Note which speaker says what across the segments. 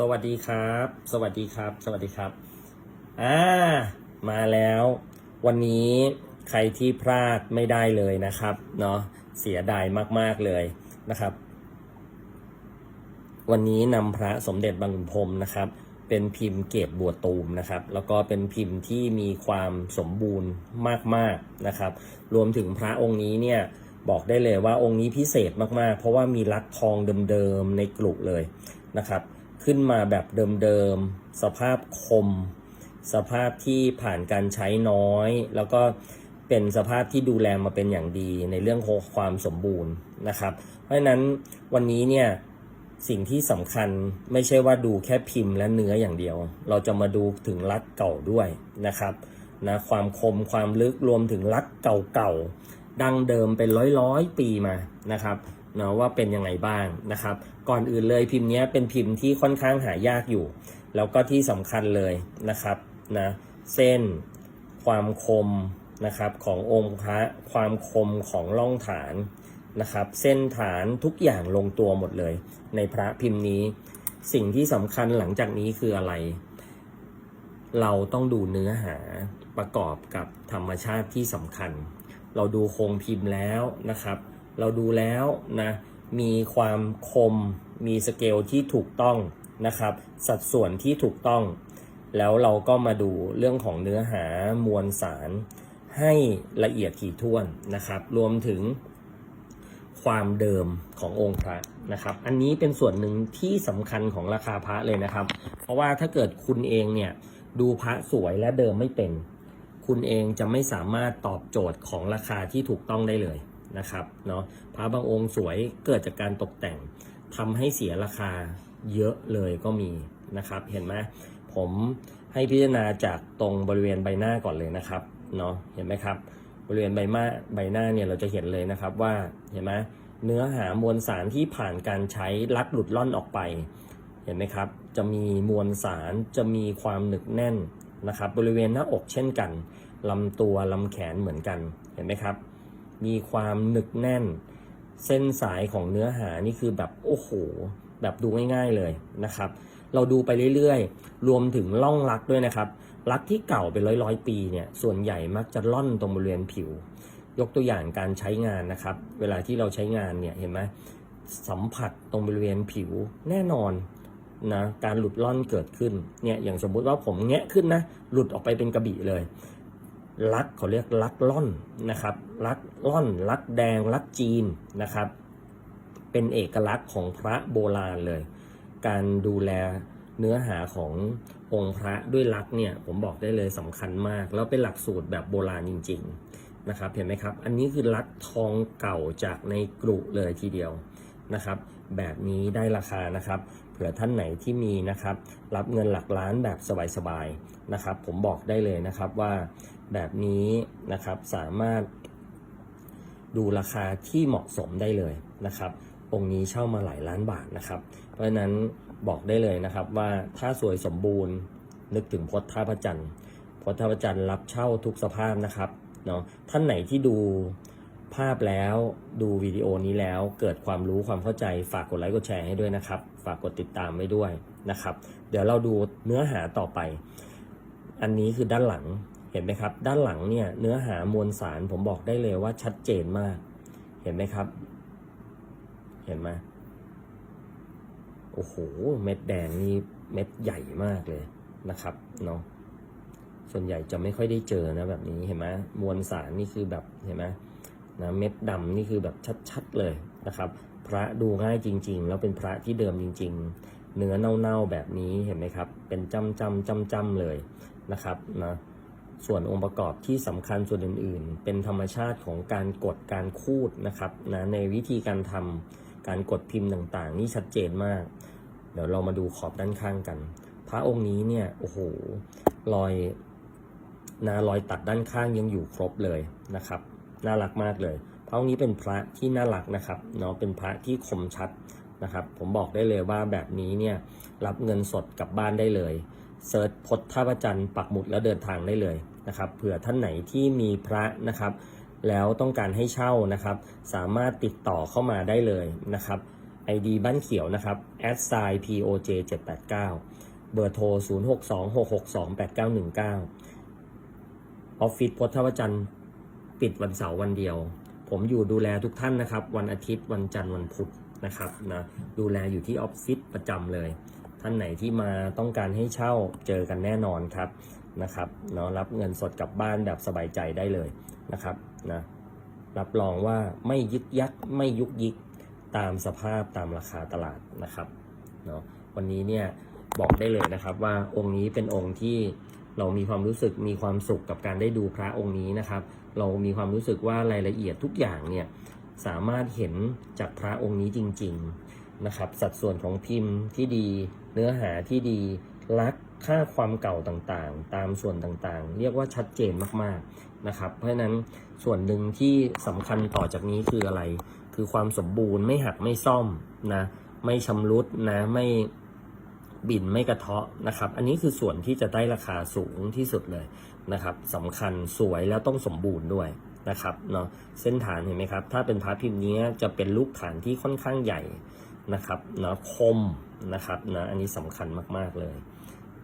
Speaker 1: สวัสดีครับ สวัสดีครับ สวัสดีครับ อ่า มาแล้ว วันนี้ใครที่พลาดไม่ได้เลยนะครับ เนาะ เสียดายมากๆเลยนะครับ วันนี้นำพระสมเด็จบางขุนพรมนะครับ เป็นพิมพ์เกตบัวตูมนะครับ แล้วก็เป็นพิมพ์ที่มีความสมบูรณ์มากๆนะครับ รวมถึงพระองค์นี้เนี่ยบอกได้เลยว่าองค์นี้พิเศษมากๆ เพราะว่ามีลักทองเดิมๆในกลุเลยนะครับ ขึ้นมาแบบเดิมๆ สภาพคม สภาพที่ผ่านการใช้น้อย แล้วก็เป็นสภาพที่ดูแลมาเป็นอย่างดีในเรื่องของความสมบูรณ์นะครับ เพราะฉะนั้นวันนี้เนี่ยสิ่งที่สำคัญไม่ใช่ว่าดูแค่พิมพ์และเนื้ออย่างเดียว เราจะมาดูถึงลักเก่าด้วยนะครับนะความคมความลึกรวมถึงลักเก่าๆดั้งเดิมเป็นร้อยๆ ปีมานะครับ เนาะว่าเป็นยังไงบ้างนะครับ ก่อนอื่นเลยพิมพ์นี้เป็นพิมพ์ที่ค่อนข้างหายากอยู่ แล้วก็ที่สำคัญเลยนะครับนะเส้นความคมนะครับขององค์พระความคมของล่องฐานนะครับ เส้นฐานทุกอย่างลงตัวหมดเลย ในพระพิมพ์นี้ สิ่งที่สำคัญหลังจากนี้คืออะไร เราต้องดูเนื้อหาประกอบกับธรรมชาติที่สำคัญ เราดูโครงพิมพ์แล้วนะครับ เราดูแล้วนะมีความคมมีสเกลที่ถูกต้องนะครับ สัดส่วนที่ถูกต้อง แล้วเราก็มาดูเรื่องของเนื้อหามวลสาร ให้ละเอียดถี่ถ้วนนะครับ รวมถึงความเดิมขององค์พระนะครับ อันนี้เป็นส่วนหนึ่งที่สำคัญของราคาพระเลยนะครับ เพราะว่าถ้าเกิดคุณเองเนี่ยดูพระสวยและเดิมไม่เป็น คุณเองจะไม่สามารถตอบโจทย์ของราคาที่ถูกต้องได้เลย นะครับเนาะพระบางองค์สวยเกิดจากการตกแต่งทำให้เสียราคาเยอะเลยก็มีนะครับ เห็นไหมผมให้พิจารณาจากตรงบริเวณใบหน้าก่อนเลยนะครับเนาะเห็นไหมครับ บริเวณใบหน้าใบหน้าเนี่ยเราจะเห็นเลยนะครับว่าเห็นไหมเนื้อหามวลสารที่ผ่านการใช้ลักหลุดล่อนออกไป เห็นไหมครับ จะมีมวลสารจะมีความหนึกแน่นนะครับ บริเวณหน้าอกเช่นกันลำตัวลำแขนเหมือนกันเห็นไหมครับ มีความหนึกแน่น เส้นสายของเนื้อหานี่คือแบบโอ้โห แบบดูง่ายๆเลยนะครับ เราดูไปเรื่อยๆ รวมถึงล่องลักด้วยนะครับ ลักที่เก่าเป็นร้อยๆปีเนี่ย ส่วนใหญ่มักจะล่อนตรงบริเวณผิว ยกตัวอย่างการใช้งานนะครับ เวลาที่เราใช้งานเนี่ยเห็นไหมสัมผัสตรงบริเวณผิวแน่นอนนะการหลุดล่อนเกิดขึ้นเนี่ยอย่างสมมุติว่าผมแงะขึ้นนะ หลุดออกไปเป็นกระบี่เลย ลักเขาเรียกลักล่อนนะครับลักล่อนลักแดงลักจีนนะครับ เป็นเอกลักษณ์ของพระโบราณเลย การดูแลเนื้อหาขององค์พระด้วยลักเนี่ยผมบอกได้เลยสำคัญมาก แล้วเป็นหลักสูตรแบบโบราณจริง ๆนะครับ เห็นไหมครับ อันนี้คือลักทองเก่าจากในกรุเลยทีเดียวนะครับ แบบนี้ได้ราคานะครับ เผื่อท่านไหนที่มีนะครับ รับเงินหลักล้านแบบสบายๆนะครับ ผมบอกได้เลยนะครับว่าแบบนี้นะครับสามารถดูราคาที่เหมาะสมได้เลยนะครับ องค์นี้เช่ามาหลายล้านบาทนะครับ เพราะฉะนั้นบอกได้เลยนะครับว่าถ้าสวยสมบูรณ์นึกถึงพจน์ท่าพระจันทร์พจน์ท่าพระจันทร์รับเช่าทุกสภาพนะครับเนาะท่านไหนที่ดู ภาพแล้วดูวิดีโอนี้แล้วเกิดความรู้ความเข้าใจฝากกดไลค์กดแชร์ให้ด้วยนะครับ ฝากกดติดตามไว้ด้วยนะครับ เดี๋ยวเราดูเนื้อหาต่อไป อันนี้คือด้านหลังเห็นไหมครับ ด้านหลังเนี่ยเนื้อหามวลสารผมบอกได้เลยว่าชัดเจนมาก เห็นไหมครับ เห็นไหมโอ้โหเม็ดแดงนี่เม็ดใหญ่มากเลยนะครับเนาะส่วนใหญ่จะไม่ค่อยได้เจอนะแบบนี้เห็นไหมมวลสารนี่คือแบบเห็นไหม นะเม็ดดำนี่คือแบบชัดๆเลยนะครับ พระดูง่ายจริง ๆ แล้วเป็นพระที่เดิมจริง ๆ เนื้อเน่าๆแบบนี้เห็นไหมครับ เป็นจำจำจำจำๆเลยนะครับนะส่วนองค์ประกอบที่สำคัญส่วนอื่น ๆ เป็นธรรมชาติของการกดการคูดนะครับนะในวิธีการทำการกดพิมพ์ต่างๆ นี่ชัดเจนมาก เดี๋ยวเรามาดูขอบด้านข้างกัน พระองค์นี้เนี่ยโอ้โหรอยนะรอยตัดด้านข้างยังอยู่ครบเลยนะครับ น่ารักมากเลยพระองค์นี้เป็นพระที่น่ารักนะครับเนาะเป็นพระที่คมชัดนะครับ ผมบอกได้เลยว่าแบบนี้เนี่ยรับเงินสดกลับบ้านได้เลยเซิร์ชพจน์ท่าประจันปักหมุดแล้วเดินทางได้เลยนะครับเผื่อท่านไหนที่มีพระนะครับ แล้วต้องการให้เช่านะครับ สามารถติดต่อเข้ามาได้เลยนะครับ ID บ้านเขียวนะครับ s i p o j 7 8 9เบอร์โทร 0 6 2 6 6 2 8 9 1 9ออฟฟิศพธวจันทร์ ปิดวันเสาร์วันเดียว ผมอยู่ดูแลทุกท่านนะครับ วันอาทิตย์วันจันทร์วันพุธนะครับนะดูแลอยู่ที่ออฟฟิศประจำเลย ท่านไหนที่มาต้องการให้เช่าเจอกันแน่นอนครับนะครับเนาะรับเงินสดกลับบ้านแบบสบายใจได้เลยนะครับนะรับรองว่าไม่ยึกยักไม่ยุกยิกตามสภาพตามราคาตลาดนะครับเนาะวันนี้เนี่ยบอกได้เลยนะครับว่าองค์นี้เป็นองค์ที่ เรามีความรู้สึกมีความสุขกับการได้ดูพระองค์นี้นะครับ เรามีความรู้สึกว่ารายละเอียดทุกอย่างเนี่ยสามารถเห็นจากพระองค์นี้จริง ๆนะครับ สัดส่วนของพิมพ์ที่ดี เนื้อหาที่ดีลักค่าความเก่าต่างๆ ตามส่วนต่างๆ เรียกว่าชัดเจนมากๆนะครับ เพราะฉะนั้นส่วนหนึ่งที่สำคัญต่อจากนี้คืออะไร คือความสมบูรณ์ไม่หักไม่ซ่อมนะไม่ชำรุดนะไม่ บินไม่กระเทาะนะครับ อันนี้คือส่วนที่จะได้ราคาสูงที่สุดเลยนะครับสำคัญสวยแล้วต้องสมบูรณ์ด้วยนะครับเนาะเส้นฐานเห็นไหมครับ ถ้าเป็นพาร์ทพิมพ์นี้จะเป็นลูกฐานที่ค่อนข้างใหญ่นะครับเนาะคมนะครับนะอันนี้สำคัญมากๆเลย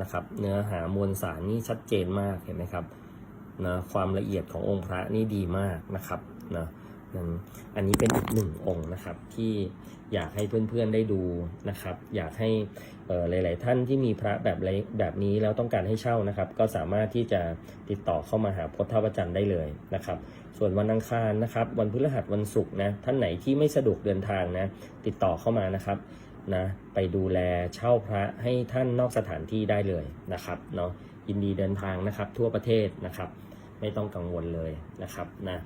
Speaker 1: นะครับ เนื้อหามวลสารนี่ชัดเจนมากเห็นไหมครับนะความละเอียดขององค์พระนี่ดีมากนะครับนะ อันนี้เป็นอีกหนึ่งองค์นะครับ ที่อยากให้เพื่อนๆได้ดูนะครับ อยากให้หลาย ๆ ท่านที่มีพระแบบแบบนี้แล้วต้องการให้เช่านะครับ ก็สามารถที่จะติดต่อเข้ามาหาพจน์ท่าประจันทร์ได้เลยนะครับ ส่วนวันอังคารนะครับ วันพฤหัสวันศุกร์นะท่านไหนที่ไม่สะดวกเดินทางนะ ติดต่อเข้ามานะครับนะไปดูแลเช่าพระให้ท่านนอกสถานที่ได้เลยนะครับเนาะยินดีเดินทางนะครับทั่วประเทศนะครับ ไม่ต้องกังวลเลยนะครับนะ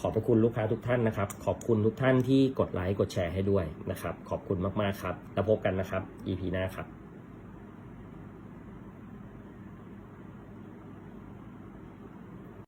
Speaker 1: ขอบพระคุณลูกค้าทุกท่านนะครับ ขอบคุณทุกท่านที่กดไลค์กดแชร์ให้ด้วยนะครับ ขอบคุณมากๆครับ แล้วพบกันนะครับ EP หน้าครับ